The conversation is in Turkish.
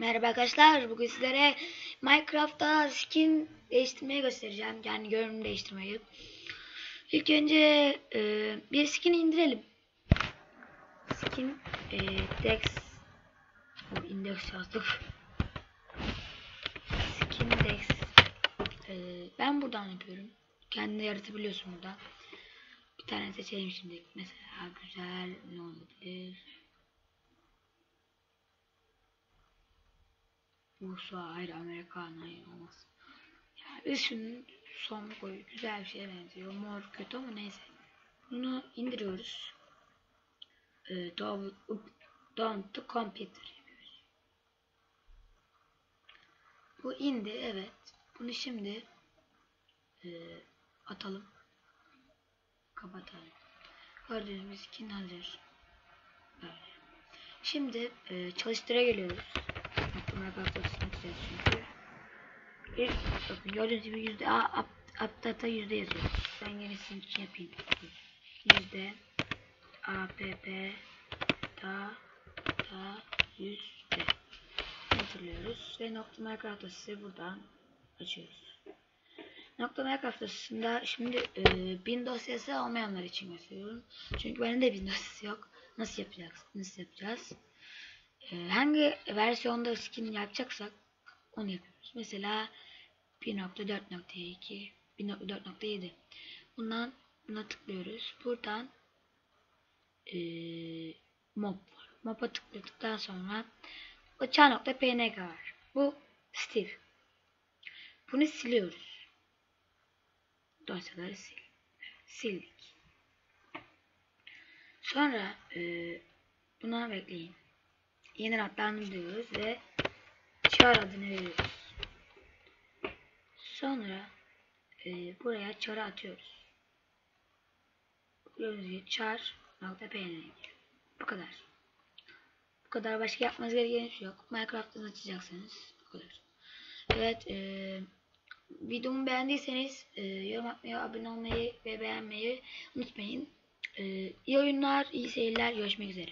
Merhaba arkadaşlar. Bugün sizlere Minecraft'ta skin değiştirmeyi göstereceğim. Yani görünüm değiştirmeyi. İlk önce e, bir skin indirelim. Skin e, Dex o index yazdık. Skin Dex. E, ben buradan yapıyorum. Kendine yaratabiliyorsun burada. Bir tane seçelim şimdi. Mesela güzel ne olabilir? Bursa hayır Amerikan hayır olmaz. Yani üstünün son koyu güzel bir şeye benziyor. Mor kötü ama neyse. Bunu indiriyoruz. Ee, up, down to computer yapıyoruz. Bu indi evet. Bunu şimdi e, atalım. Kapatalım. Gördüğünüz skin hazır. Böyle. Şimdi e, çalıştıra geliyoruz. Bunlar kalkmasını yapacağız çünkü. Bir, bakın gördüğünüz gibi yüzde A yüzde yazıyor. Ben yine sizin için yapayım. Yüzde APP da da yüzde hatırlıyoruz ve nokta Minecraft dosyası buradan açıyoruz. Nokta Minecraft dosyasında şimdi e, bin dosyası olmayanlar için gösteriyorum. Çünkü benim de bin dosyası yok. Nasıl yapacağız? Nasıl yapacağız? Hangi versiyonda skin yapacaksak onu yapıyoruz. Mesela 1.4.2 1.4.7 bundan buna tıklıyoruz. Buradan ee, mob var. Mob'a tıkladıktan sonra o çağ.png var. Bu Steve. Bunu siliyoruz. Dosyaları sil. Sildik. Sonra ee, buna bekleyin yeni adlarını diyoruz ve çar adını veriyoruz. Sonra e, buraya çarı atıyoruz. Gördüğünüz gibi çar nokta. Bu kadar. Bu kadar başka yapmanız gereken bir şey yok. Minecraft'tan açacaksınız. Bu kadar. Evet. E, videomu beğendiyseniz e, yorum atmayı, abone olmayı ve beğenmeyi unutmayın. E, iyi oyunlar, iyi seyirler. Görüşmek üzere.